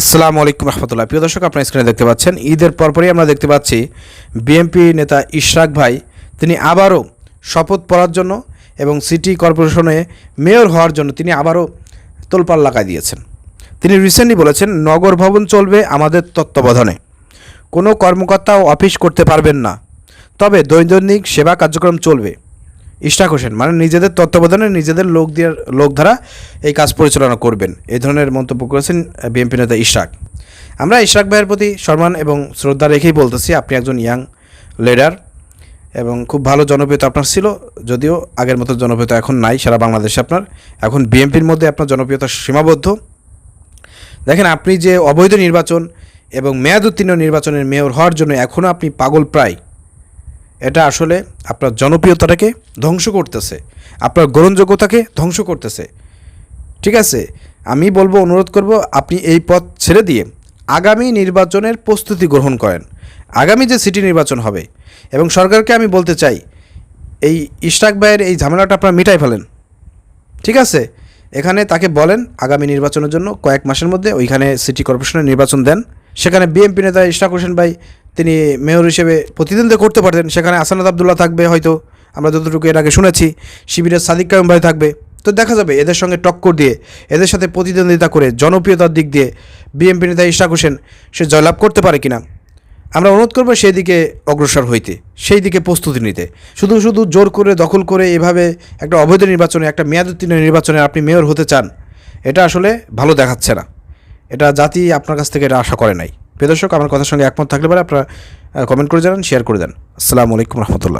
আসসালামু আলাইকুম রহমতুল্লাহ। প্রিয় দর্শক, আপনার স্ক্রিনে দেখতে পাচ্ছেন, ঈদের পরপরই আমরা দেখতে পাচ্ছি বিএনপি নেতা ইশরাক ভাই। তিনি আবারও শপথ পড়ার জন্য এবং সিটি কর্পোরেশনে মেয়র হওয়ার জন্য তিনি আবারও তোলপাড় লাগাই দিয়েছেন। তিনি রিসেন্টলি বলেছেন, নগর ভবন চলবে আমাদের তত্ত্বাবধানে। কোনো কর্মকর্তা অফিস করতে পারবেন না। তবে দৈনন্দিন সেবা কার্যক্রম চলবে। ইশরাক হোসেন মানে নিজেদের তত্ত্বাবধানে নিজেদের লোক দিয়ে, লোক দ্বারা এই কাজ পরিচালনা করবেন। এই ধরনের মন্তব্য করেছেন বিএনপি নেতা ইশরাক। আমরা ইশরাক ভাইয়ের প্রতি সম্মান এবং শ্রদ্ধা রেখেই বলতেছি, আপনি একজন ইয়াং লিডার এবং খুব ভালো জনপ্রিয়তা আপনার ছিল, যদিও আগের মতো জনপ্রিয়তা এখন নাই, সারা বাংলাদেশে আপনার। এখন বিএনপির মধ্যে আপনার জনপ্রিয়তা সীমাবদ্ধ। দেখেন, আপনি যে অবৈধ নির্বাচন এবং মেয়াদ উত্তীর্ণ নির্বাচনের মেয়র হওয়ার জন্য এখনও আপনি পাগল প্রায়। এটা আসলে আপনার জনপ্রিয়তাটাকে ধ্বংস করতেছে, আপনার গ্রহণযোগ্যতাকে ধ্বংস করতেছে। ঠিক আছে, আমি বলব, অনুরোধ করব, আপনি এই পথ ছেড়ে দিয়ে আগামী নির্বাচনের প্রস্তুতি গ্রহণ করেন। আগামী যে সিটি নির্বাচন হবে, এবং সরকারকে আমি বলতে চাই, এই ইশরাক ভাইয়ের এই ঝামেলাটা আপনারা মিটাই ফেলেন। ঠিক আছে, এখানে তাকে বলেন, আগামী নির্বাচনের জন্য কয়েক মাসের মধ্যে ওইখানে সিটি কর্পোরেশনের নির্বাচন দেন। সেখানে বিএমপি নেতা ইশরাক হোসেন ভাই তিনি মেয়র হিসেবে প্রতিদ্বন্দ্বিতা করতে পারতেন। সেখানে আসানাদ আবদুল্লাহ থাকবে হয়তো। আমরা যতটুকু এর আগে শুনেছি, শিবিরের সাদিক কায়ুম ভাই থাকবে। তো দেখা যাবে, এদের সঙ্গে টক্কর দিয়ে, এদের সাথে প্রতিদ্বন্দ্বিতা করে, জনপ্রিয়তার দিক দিয়ে বিএনপি নেতা ইশাক হোসেন সে জয়লাভ করতে পারে কিনা? আমরা অনুরোধ করব সেই দিকে অগ্রসর হইতে সেই দিকে প্রস্তুতি নিতে। শুধু শুধু জোর করে, দখল করে এভাবে একটা অবৈধ নির্বাচনে, একটা মেয়াদ উত্তীর্ণ নির্বাচনে আপনি মেয়র হতে চান, এটা আসলে ভালো দেখাচ্ছে না। এটা জাতি আপনার কাছ থেকে এটা আশা করে নাই। প্রিয় দর্শক, আমার কথার সঙ্গে একমত থাকলে পারে আপনারা কমেন্ট করে জানান শেয়ার করে দেন। আসসালামু আলাইকুম রহমতুল্লাহ।